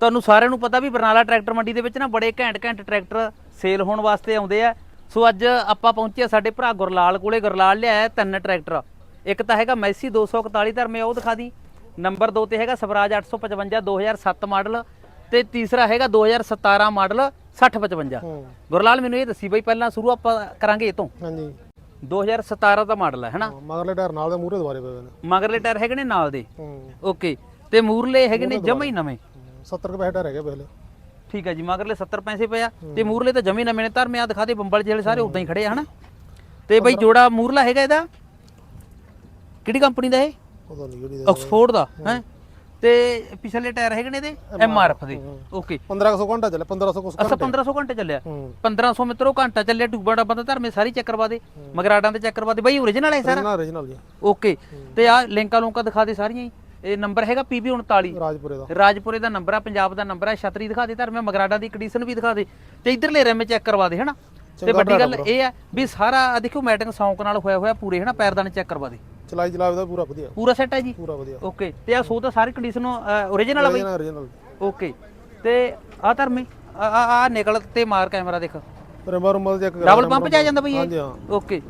ਤੁਹਾਨੂੰ ਸਾਰਿਆਂ ਨੂੰ ਪਤਾ ਵੀ ਬਰਨਾਲਾ ਟਰੈਕਟਰ ਮੰਡੀ ਦੇ ਵਿੱਚ ਨਾ ਬੜੇ ਘੈਂਟ ਘੈਂਟ ਟਰੈਕਟਰ ਸੇਲ ਹੋਣ ਵਾਸਤੇ ਆਉਂਦੇ ਆ। ਸੋ ਅੱਜ ਆਪਾਂ ਪਹੁੰਚੇ ਆ ਸਾਡੇ ਭਰਾ ਗੁਰਲਾਲ ਕੋਲੇ। ਗੁਰਲਾਲ ਲਿਆਇਆ ਤਿੰਨ ਟਰੈਕਟਰ। ਇੱਕ ਤਾਂ ਹੈਗਾ ਮੈਸੀ 241 ਧਰਮੇ ਉਹ ਦਿਖਾ ਦੀ। ਨੰਬਰ 2 ਤੇ ਹੈਗਾ ਸਵਰਾਜ 855 2007 ਮਾਡਲ ਤੇ ਤੀਸਰਾ ਹੈਗਾ 2017 ਮਾਡਲ 6055 ਹੂੰ। ਗੁਰਲਾਲ ਮੈਨੂੰ ਇਹ ਦੱਸੀ ਬਈ ਪਹਿਲਾਂ ਸ਼ੁਰੂ ਆਪਾਂ ਕਰਾਂਗੇ ਇਹ ਤੋਂ। ਹਾਂਜੀ। 2017 ਦਾ ਮਾਡਲ ਹੈ ਹਨਾ? ਮਗਰਲੇ ਟਾਇਰ ਨਾਲ ਦੇ ਮੂਹਰੇ ਦੁਬਾਰੇ ਪਏ ਨੇ। ਮਗਰਲੇ ਟਾਇਰ ਹੈਗੇ ਨੇ ਨਾਲ ਦੇ। ਹੂੰ। ਓਕੇ। ਤੇ ਮੂਰਲੇ ਹੈਗੇ ਨੇ ਜਮਾ ਹੀ ਨਵੇਂ। 70 ਰੁਪਏ ਟਾਇਰ ਹੈਗੇ ਪਹਿਲੇ ਠੀਕ ਹੈ ਜੀ ਮਗਰਲੇ 70 ਪੈਸੇ ਪਿਆ ਤੇ ਮੂਰਲੇ ਤਾਂ ਜਮੀ ਨਵੇਂ ਨੇ ਧਰਮੇ ਆ ਦਿਖਾ ਦੇ ਬੰਬਲ ਜਿਹੜੇ ਸਾਰੇ ਉਦਾਂ ਹੀ ਖੜੇ ਆ ਹਨਾ? ਤੇ ਬਈ ਜੋੜਾ ਮੂਰਲਾ ਹੈਗਾ ਇਹਦਾ? ਕਿਹੜੀ ਕੰਪਨੀ ਦਾ ਇਹ? ਪਤਾ ਨਹੀਂ ਕਿਹੜੀ ਆਕਸਫੋਰਡ ਦਾ ਹੈ। ਤੇ ਪਿਛਲੇ ਟਾਇਰ ਹੈਗੇ ਨੇ ਇਹਦੇ? ਐਮਆਰਐਫ ਦੇ। ਓਕੇ। 1500 ਘੰਟਾ ਚੱਲੇ 1500 ਕੁਸ ਅੱਛਾ 1500 ਘੰਟੇ ਚੱਲਿਆ। ਹੂੰ। 1500 ਮਿੱਤਰੋ ਘੰਟਾ ਚੱਲਿਆ ਟੂਬਾ ਡੱਬਾ ਤਾਂ ਧਰਮੇ ਸਾਰੀ ਚੈੱਕ ਕਰਵਾ ਦੇ। ਮਗਰਾਡਾਂ ਦੇ ਚੈੱਕ ਕਰਵਾ ਦੇ। ਬਈ ਓਰੀਜਨਲ ਹੈ ਸਾਰਾ? Origignal ਜੀ। ਓਕੇ। ਤੇ ਆ ਲਿੰਕਾਂ ਲੁੰਕਾਂ ਦਿਖਾ ਦੇ ਸਾਰੀਆਂ ਹੀ। ਇਹ ਨੰਬਰ ਹੈਗਾ PB 39 ਰਾਜਪੁਰੇ ਦਾ। ਰਾਜਪੁਰੇ ਦਾ ਨੰਬਰ ਆ ਪੰਜਾਬ ਦਾ ਨੰਬਰ ਆ। ਛਤਰੀ ਦਿਖਾ ਦੇ ਧਰਮੇ ਮਗਰਾਡਾ ਦੀ ਕੰਡੀਸ਼ਨ ਵੀ ਦਿਖਾ ਦੇ। ਤੇ ਇਧਰਲੇ ਰਿਮ ਚੈੱਕ ਕਰਵਾ ਦੇ ਹਨਾ? ਤੇ ਵੱਡੀ ਗੱਲ ਇਹ ਆ ਵੀ ਸਾਰਾ ਆ ਦੇਖੋ ਮੈਟਿੰਗ ਸੌਂਕ ਨਾਲ ਹੋਇਆ ਹੋਇਆ ਪੂਰੇ ਹਨਾ? ਪੈਰਦਾਨੇ ਚੈੱਕ ਕਰਵਾ ਦੇ। ਚਲਾਈ ਚਲਾਵੇ ਦਾ ਪੂਰਾ ਵਧੀਆ। ਪੂਰਾ ਸੈੱਟ ਹੈ ਜੀ? ਪੂਰਾ ਵਧੀਆ। ਓਕੇ ਤੇ ਆ ਸੋ ਤਾਂ ਸਾਰੀ ਕੰਡੀਸ਼ਨ ਓਰੀਜਨਲ ਆ ਬਈ? Origignal ਓਕੇ ਤੇ ਆ ਧਰਮੇ ਆ ਆ- ਨਿਕਲ ਤੇ ਮਾਰ ਕੈਮਰਾ ਦੇਖ। ਰਿਮਰ ਰੁਮਰ ਚੈੱਕ ਕਰਾ ਡਬਲ ਪੰਪ ਚ ਆ ਜਾਂਦਾ ਬਈ ਹਾਂਜੀ ਹਾਂ। ਓਕੇ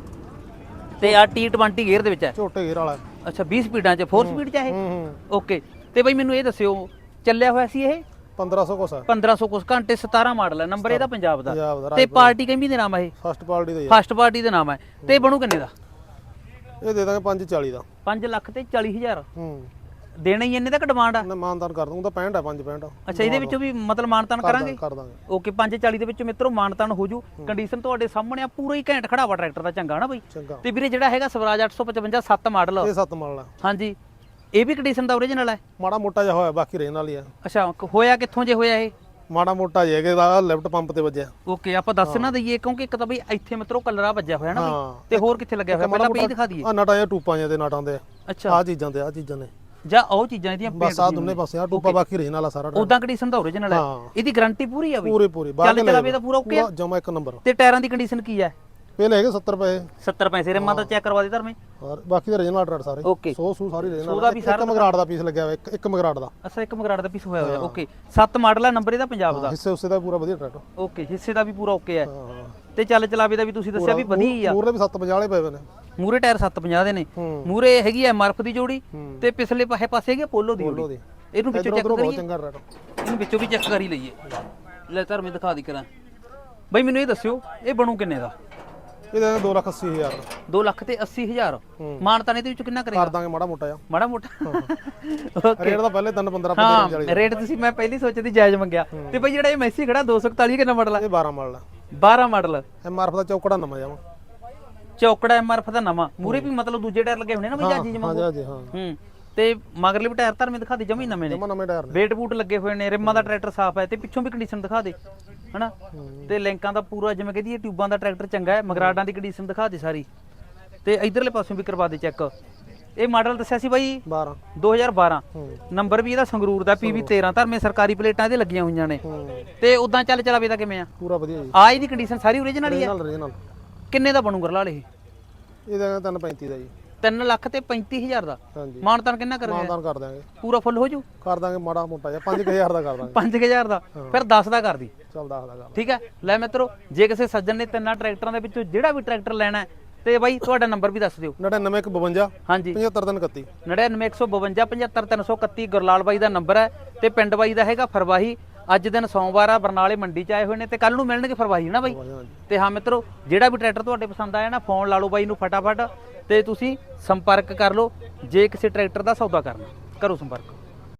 ਤੇ ਆ T20 ਗੇਅਰ ਦੇ ਵਿੱਚ ਹੈ ਝੋਟੇ ਗੇਰ ਵਾਲਾ। ਅੱਛਾ 20 ਸਪੀਡਾਂ ਚ 4 ਸਪੀਡ ਚ ਹੈ ਇਹ? ਹੂੰ ਹੂੰ। ਓਕੇ ਤੇ ਬਈ ਮੈਨੂੰ ਇਹ ਦੱਸਿਓ ਚੱਲਿਆ ਹੋਇਆ ਸੀ ਇਹ? 1500 ਕੁਸ ਹੈ 1500 ਕੁਛ ਘੰਟੇ 17 ਮਾਡਲ ਹੈ ਨੰਬਰ ਇਹਦਾ ਪੰਜਾਬ ਦਾ। ਪੰਜਾਬ ਦਾ ਤੇ ਪਾਰਟੀ ਕਹਿੰਦੀ ਦੇ ਨਾਮ ਹੈ ਇਹ? ਫਸਟ ਪਾਰਟੀ ਦਾ। ਫਸਟ ਪਾਰਟੀ ਦੇ ਨਾਮ ਹੈ ਤੇ ਬਣੂ ਕਿੰਨੇ ਦਾ? ਇਹ ਦੇ ਦਾਂਗੇ 540 ਦਾ। 5 ਲੱਖ ਤੇ 40000 ਹੂੰ। ਦੇਣਾ ਹੀ ਇੰਨੇ ਤੱਕ ਡਿਮਾਂਡ ਆ। ਨਾ ਮਾਨਦਾਨ ਕਰ ਦੂੰਗਾ ਤਾਂ 65 ਹੈ 5 65 ਅੱਛਾ ਇਹਦੇ ਵਿੱਚੋਂ ਵੀ ਮਤਲਬ ਮਾਨਤਾਨ ਕਰਾਂਗੇ? ਕਰ ਦਾਂਗੇ। ਓਕੇ 540 ਦੇ ਵਿੱਚ ਮਿੱਤਰੋ ਮਾਨਤਾਨ ਹੋ ਜੂ। ਕੰਡੀਸ਼ਨ ਤੁਹਾਡੇ ਸਾਹਮਣੇ ਆ ਪੂਰਾ ਹੀ ਘੈਂਟ ਖੜਾਵਾ ਟਰੈਕਟਰ ਦਾ ਚੰਗਾ ਨਾ ਬਈ। ਤੇ ਵੀਰੇ ਜਿਹੜਾ ਹੈਗਾ ਸਵਰਾਜ 855 7 ਮਾਡਲ ਇਹ ਸੱਤ ਮਾਲ ਹੈ ਹਾਂਜੀ। ਇਹ ਵੀ ਕੰਡੀਸ਼ਨ ਦਾ ਓਰੀਜਨਲ ਹੈ ਮਾੜਾ ਮੋਟਾ ਜਿਹਾ ਹੋਇਆ ਬਾਕੀ ਰਹਿਣ ਵਾਲੀ ਆ। ਅੱਛਾ ਹੋਇਆ ਕਿੱਥੋਂ ਜੇ ਹੋਇਆ ਇਹ? ਮਾੜਾ ਮੋਟਾ ਜਿਹਾ ਕਿ ਦਾ ਲੈਫਟ ਪੰਪ ਤੇ ਵੱਜਿਆ। ਓਕੇ ਆਪਾਂ ਦੱਸ ਨਾ ਦਈਏ ਕਿਉਂਕਿ ਇੱਕ ਤਾਂ ਬਈ ਇੱਥੇ ਮਿੱਤਰੋ ਕਲਰਾ ਵੱਜਿਆ ਹੋਇਆ ਨਾ ਬਈ। ਤੇ ਹੋਰ ਕਿੱਥੇ ਲੱਗਿਆ ਹੋਇਆ? ਪਹਿਲਾਂ ਪਈ ਦਿਖਾ ਦਈਏ। ਆ ਨਟਾਂ ਜਾਂ ਟੂਪਾਂ ਜਾਂ ਦੇ ਨਟਾਂ ਦੇ ਅੱਛਾ। ਆ ਚੀਜ਼ਾਂ ਦੇ ਆ ਚੀਜ਼ਾਂ ਨੇ। ਜਾਂ ਉਹ ਚੀਜ਼ਾਂ ਇਹਦੀਆਂ ਬਸ ਆ ਦੋਨੇ ਪਾਸੇ ਆ ਟੂਪਾ ਬਾਕੀ ਰਹਿਣ ਵਾਲਾ ਸਾਰਾ ਉਦਾਂ ਕੰਡੀਸ਼ਨ ਦਾ ਓਰੀਜਨਲ ਹੈ। ਇਹਦੀ ਗਾਰੰਟੀ ਪੂਰੀ ਆ ਬਈ ਪੂਰੇ ਪੂਰੇ। ਚੱਲ ਚਲਾਵੇ ਤਾਂ ਪੂਰਾ ਓਕੇ ਆ। ਜਮਾ ਇੱਕ ਨੰਬਰ। ਤੇ ਟਾਇਰਾਂ ਦੀ ਕੰਡੀਸ਼ਨ ਕੀ ਹੈ ਪਹਿਲੇ ਹੈਗੇ 70 ਰੁਪਏ 70 ਪੈਸੇ ਰਿਮਾਂ ਦਾ ਚੈੱਕ ਕਰਵਾ ਦੇ ਧਰਮੇ। ਔਰ ਬਾਕੀ ਦਾ ਰਹਿਣ ਵਾਲਾ ਸਾਰੇ। ਓਕੇ ਸੋ ਸੂ ਸਾਰੀ ਰਹਿਣ ਸੌ ਦਾ ਵਾਲਾ। ਵੀ ਇੱਕ ਮਗਰਾੜ ਦਾ ਪੀਸ ਲੱਗਿਆ ਹੋਇਆ ਇੱਕ ਇੱਕ ਮਗਰਾੜ ਦਾ। ਅੱਛਾ ਇੱਕ ਮਗਰਾੜ ਦਾ ਪੀਸ ਹੋਇਆ ਹੋਇਆ। ਓਕੇ 7 ਮਾਡਲ ਆ ਨੰਬਰ ਇਹਦਾ ਪੰਜਾਬ ਦਾ। ਹਿੱਸੇ ਉਸੇ ਦਾ ਪੂਰਾ ਵਧੀਆ ਟਰੈਕਟਰ ਓਕੇ ਹਿੱਸੇ ਦਾ ਵੀ ਪੂਰਾ ਓਕੇ ਹੈ ਹਾਂ। ਤੇ ਚੱਲ ਚਲਾਵੇ ਦਾ ਵੀ ਤੁਸੀਂ ਦੱਸਿਆ ਵੀ ਵਧੀਆ ਆ। ਮੂਰਲੇ ਵੀ 750 ਵਾਲੇ ਪਏ ਹੋਏ ਨੇ। ਮੂਰੇ ਟਾਇਰ 750 ਦੇ ਨੇ। ਮੂਰੇ ਹੈਗੀ ਐ ਮਰਫ ਦੀ ਜੋੜੀ। ਤੇ ਪਿਛਲੇ ਪਾਸੇ ਪਾਸੇ ਹੈਗੀ ਪੋਲੋ ਦੀ ਜੋੜੀ। ਦੀ। ਇਹਨੂੰ ਵਿੱਚੋਂ ਚੈੱਕ ਕਰੀਏ। ਇਹਨੂੰ ਵਿੱਚੋਂ ਵੀ ਚੈੱਕ ਕਰ ਹੀ ਲਈਏ। ਲੈ ਧਰਮੇ ਦਿਖਾ ਦੀ ਕਰਾਂ। ਬਈ ਮੈਨੂੰ ਇਹ ਦੱਸਿਓ ਇਹ ਬਣੂ ਕਿੰਨੇ ਦਾ? ਇਹਦੇ 2 ਲੱਖ 80 ਹਜ਼ਾਰ। 2 ਲੱਖ ਤੇ 80000 ਹੂੰ। ਮਾਨਤਾਨੇ ਇਹਦੇ ਵਿੱਚ ਕਿੰਨਾ ਕਰੇਗਾ ਕਰ ਦਾਂਗੇ ਮਾੜਾ ਮੋਟਾ ਜਿਹਾ। ਮਾੜਾ ਮੋਟਾ। ਓਕੇ ਰੇਟ ਤਾਂ ਪਹਿਲੇ 3 15 ਹਾਂ ਰੇਟ ਤੁਸੀਂ ਮੈਂ ਪਹਿਲੀ ਸੋਚਦੀ ਜਾਇਜ਼ ਮੰਗਿਆ। ਤੇ ਬਈ ਜਿਹੜਾ ਇਹ ਮੈਸੀ ਖੜਾ 241 ਕਿੰਨਾ ਮਾਡਲ ਹੈ ਇਹ 12 ਮਾਡਲ 12 ਮਾਡਲ। ਐਮਆਰਐਫ ਦਾ ਚੌਕੜਾ ਨਵਾਂ ਜਾਵਾਂ ਚੌਕੜਾ ਐਮਆਰਐਫ ਦਾ ਨਵਾਂ। ਮੂਰੇ ਵੀ ਮਤਲਬ ਦੂਜੇ ਟਾਇਰ ਲੱਗੇ ਹੋਣੇ ਨਾ ਬਈ ਜਾਜੀ ਜਮਾ ਹਾਂ ਜੀ ਹਾਂਜੀ ਹਾਂ। ਹੂੰ। ਤੇ ਮਗਰਲੇ ਵੀ ਟਾਇਰ ਧਰਮੇ ਦਿਖਾ ਦੇ ਜਮੀ ਨਵੇਂ ਨੇ। ਜਮਾ ਨਵੇਂ ਟਾਇਰ ਨੇ। ਵੇਟ ਬੂਟ ਲੱਗੇ ਹੋਏ ਨੇ ਰਿਮਾਂ ਦਾ ਟਰੈਕਟਰ ਸਾਫ਼ ਹੈ ਤੇ ਪਿੱਛੋਂ ਵੀ ਕੰਡੀਸ਼ਨ ਦਿਖਾ ਦੇ ਹਨਾ? ਤੇ ਲਿੰਕਾਂ ਦਾ ਪੂਰਾ ਜਿਵੇਂ ਕਹਦੀ ਟਿਊਬਾਂ ਦਾ ਟਰੈਕਟਰ ਚੰਗਾ ਹੈ ਮਗਰਾਡਾਂ ਦੀ ਕੰਡੀਸ਼ਨ ਦਿਖਾ ਦੇ ਸਾਰੀ। ਤੇ ਇਧਰਲੇ ਪਾਸੋਂ ਵੀ ਕਰਵਾ ਦੇ ਚੈੱਕ ਇਹ ਮਾਡਲ ਦੱਸਿਆ ਸੀ ਬਾਈ? 12 2012 ਹੂੰ। ਨੰਬਰ ਵੀ ਇਹਦਾ ਸੰਗਰੂਰ ਦਾ PV 13 ਧਰਮੇ ਸਰਕਾਰੀ ਪਲੇਟਾਂ ਇਹਦੇ ਲੱਗੀਆਂ ਹੋਈਆਂ ਨੇ। ਤੇ ਉਦਾਂ ਚੱਲ ਚਲਾਵੇ ਤਾਂ ਕਿਵੇਂ ਆ? ਪੂਰਾ ਵਧੀਆ ਜੀ। ਆ ਇਹਦੀ ਕੰਡੀਸ਼ਨ ਸਾਰੀ ਓਰੀਜਨਲ ਹੀ ਹੈ ਕਿੰਨੇ ਦਾ ਬਣੂ ਗਰਲਾਲ ਇਹ? ਇਹਦਾ 335 ਦਾ ਜੀ। 3 ਲੱਖ ਤੇ 35000 ਦਾ? ਹਾਂਜੀ। ਮਾਨਤਾਨ ਕਿੰਨਾ ਕਰ ਦਾਂਗੇ ਪੂਰਾ ਫੁੱਲ ਹੋ ਜੂ? ਕਰ ਦਾਂਗੇ ਮਾੜਾ ਮੋਟਾ ਜਿਹਾ 5000 ਦਾ ਕਰ ਦਾਂਗੇ 5000 ਦਾ? ਫਿਰ 10 ਦਾ ਕਰ ਦੀ। ਚੱਲ ਦੱਸਦਾ ਗੱਲ ਠੀਕ ਹੈ? ਲੈ ਮਿੱਤਰੋ ਜੇ ਕਿਸੇ ਸੱਜਣ ਨੇ ਤਿੰਨਾਂ ਟਰੈਕਟਰਾਂ ਦੇ ਵਿੱਚੋਂ ਜਿਹੜਾ ਵੀ ਟਰੈਕਟਰ ਲੈਣਾ ਤੇ ਬਾਈ ਤੁਹਾਡਾ ਨੰਬਰ ਵੀ ਦੱਸ ਦਿਓ। 9952 ਹਾਂਜੀ। 75331 99152 75331 ਗੁਰਲਾਲ ਬਾਈ ਦਾ ਨੰਬਰ ਹੈ ਤੇ ਪਿੰਡ ਬਾਈ ਦਾ ਹੈਗਾ ਫਰਵਾਹੀ। ਅੱਜ ਦਿਨ ਸੋਮਵਾਰ ਆ ਬਰਨਾਲੇ ਮੰਡੀ ਚ ਆਏ ਹੋਏ ਨੇ ਤੇ ਕੱਲ ਨੂੰ ਮਿਲਣਗੇ ਫਰਵਾਹੀ ਨਾ ਬਾਈ? ਤੇ ਹਾਂ ਮਿੱਤਰੋ ਜਿਹੜਾ ਵੀ ਟਰੈਕਟਰ ਤੁਹਾਡੇ ਪਸੰਦ ਆਇਆ ਨਾ ਫੋਨ ਲਾ ਲਓ ਬਾਈ ਨੂੰ ਫਟਾਫਟ ਤੇ ਤੁਸੀਂ ਸੰਪਰਕ ਕਰ ਲਓ। ਜੇ ਕਿਸੇ ਟਰੈਕਟਰ ਦਾ ਸੌਦਾ ਕਰਨਾ ਕਰੋ ਸੰਪਰਕ।